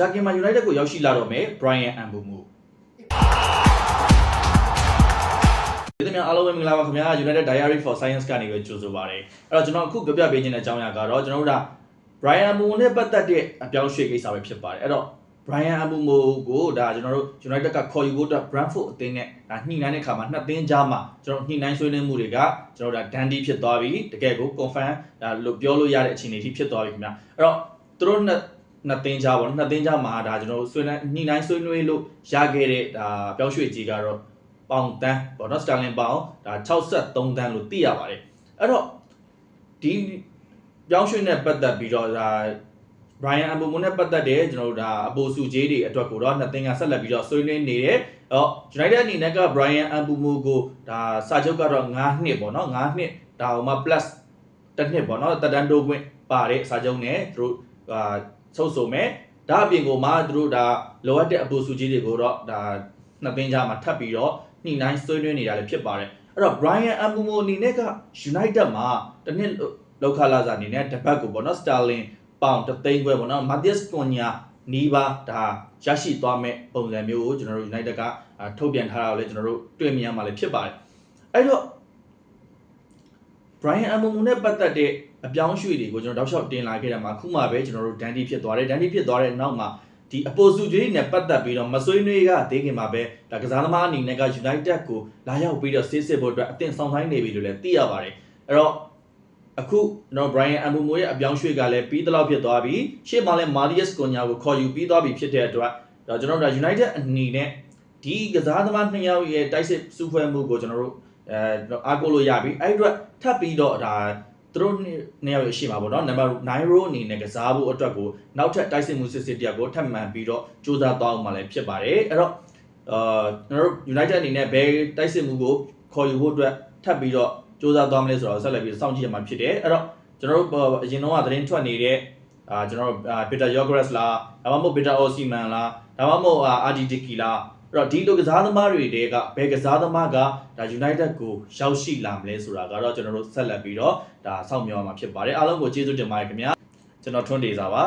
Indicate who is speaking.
Speaker 1: ဂျာကင်မာ United ကိုရောက်ရှိလာတော့မယ် Brian Ambumo ဒီသမျှအားလုံးပဲမင်္ဂလာပါခင်ဗျာ United Diary for Science ကနေပဲကြိုဆိုပါရစေအဲ့တော့ကျွန်တော်အခုပြပြပေးခြင်းတဲ့အကြောင်းအရာကတော့ကျွန်တော်တို့က Brian Ambumo နဲ့ပတ်သက်တဲ့အပြောင်းရွှေ့ကိစ္စပဲဖြစ်ပါတယ်အဲ့တော့ Brian Ambumo ကိုဒါကျွန်တော်တို့ United ကခေါ်ယူဖို့အတွက် Brentford အသင်းနဲ့ဒါညှိနှိုင်းတဲ့အခါမှာနှစ်သင်းကြားမှာကျွန်တော်ညှိနှိုင်းဆွေးနွေးမှုတွေကကျွန်တော်တို့ဒါ dandy ဖြစ်သွားပြီတကယ်ကို confirm ဒါလို့ပြောလို့ရတဲ့အခြေအနေအထိဖြစ်သွားပြီခင်ဗျာအဲ့တော့သူတို့နှစ် နှစ်သင်းကြားပေါ့နော်နှစ်သင်းကြားမှာဒါကျွန်တော်တို့ဆွေးနွေးညှိနှိုင်းဆွေးနွေးလို့ရခဲ့တဲ့ဒါပြောင်းရွှေ့ကြီးကတော့ပေါင်တန်းပေါ့နော်စတာလင်ပေါင်ဒါ63တန်းလို့သိရပါတယ်အဲ့တော့ဒီပြောင်းရွှေ့နဲ့ပတ်သက်ပြီးတော့ဒါ Brian Ambumo နဲ့ပတ်သက်တဲ့ကျွန်တော်တို့ဒါအပိုစုကြီးတွေအတွက်ကိုတော့နှစ်သင်းကဆက်လက်ပြီးတော့ဆွေးနွေးနေတယ်။အော် United အနေနဲ့က Brian Ambumo ကိုဒါစာချုပ်ကတော့9နှစ်ပေါ့နော်9နှစ်ဒါဟိုမှာ plus တစ်နှစ်ပေါ့နော်တက်တန်းတိုးခွင့်ပါတဲ့စာချုပ်နဲ့သူတို့အာ ချုပ်ဆိုမယ်။ဒါအပြင်ကိုမှသူတို့ဒါလိုအပ်တဲ့အပိုစုကြီးတွေကိုတော့ဒါနှစ်သင်းကြားမှာထပ်ပြီးတော့ညှိနှိုင်းဆွေးနွေးနေတာလည်းဖြစ်ပါတယ်။အဲ့တော့ Brian Ambumo အနေနဲ့က United မှာတစ်နှစ်လောက်ခလာစာအနေနဲ့တပတ်ကိုပေါ့နော် Sterling ပေါင်တသိန်းခွဲပေါ့နော်မာသီယက်ကွန်ညာနီးပါးဒါရရှိသွားမဲ့ပုံစံမျိုးကိုကျွန်တော်တို့ United ကအာထုတ်ပြန်ထားတာကိုလည်းကျွန်တော်တို့တွေ့မြင်ရမှာလည်းဖြစ်ပါတယ်အဲ့တော့ Brian Ambumo နဲ့ပတ်သက်တဲ့အပြောင်းအရွှေ့တွေကိုကျွန်တော်တောက်လျှောက်တင်လာခဲ့တာမှာခုမှပဲကျွန်တော်တို့ Dandy ဖြစ်သွားတယ် Dandy ဖြစ်သွားတဲ့နောက်မှာဒီအပိုစုကြီးနဲ့ပတ်သက်ပြီးတော့မဆွေးနွေးကသေးခင်မှာပဲဒါကစားသမားအနေနဲ့က United ကိုလာရောက်ပြီးတော့စစ်စစ်ဖို့အတွက်အသင့်ဆောင်ဆိုင်နေပြီလို့လည်းသိရပါတယ်အဲ့တော့အခုကျွန်တော် Brian Ambumo ရဲ့အပြောင်းရွှေ့ကလည်းပြီးသလောက်ဖြစ်သွားပြီရှေ့မှာလည်း Marius Cunha ကိုခေါ်ယူပြီးသွားပြီဖြစ်တဲ့အတွက်တော့ကျွန်တော်တို့ United အနေနဲ့ဒီကစားသမားနှစ်ယောက်ရဲ့တိုက်စစ်စုဖွဲ့မှုကိုကျွန်တော်တို့ အဲအားကိုးလို့ရပြီအဲ့ဒီအတွက်ထပ်ပြီးတော့ဒါသူတို့နှစ်ယောက်ရဲ့ရှိမှာပေါ့နော်နံပါတ်9 row အနေနဲ့ကစားဖို့အတွက်ကိုနောက်ထပ်တိုက်စစ်မှုစစ်စစ်တယောက်ကိုထပ်မံပြီးတော့စူးစမ်းသွားအောင်မှလည်းဖြစ်ပါတယ်အဲ့တော့အာကျွန်တော်တို့ United အနေနဲ့ဘယ်တိုက်စစ်မှုကိုခေါ်ယူဖို့အတွက်ထပ်ပြီးတော့စူးစမ်းသွားမလဲဆိုတော့ဆက်လက်ပြီးစောင့်ကြည့်ရမှာဖြစ်တယ်အဲ့တော့ကျွန်တော်တို့အရင်တော့ကသတင်းထွက်နေတဲ့အာကျွန်တော်တို့ဘီတာယောဂရက်စ်လားဒါမှမဟုတ်ဘီတာအော်စီမန်လားဒါမှမဟုတ်အာဒီဒီကီလား အဲ့တော့ဒီလိုကစားသမားတွေတဲကဘယ်ကစားသမားကဒါ United ကိုရောက်ရှိလာမလဲဆိုတာကတော့ကျွန်တော်တို့ဆက်လက်ပြီးတော့ဒါစောင့်မျှော်မှာဖြစ်ပါတယ်အားလုံးကိုကျေးဇူးတင်ပါတယ်ခင်ဗျာကျွန်တော်ထွန်းဒေစာပါ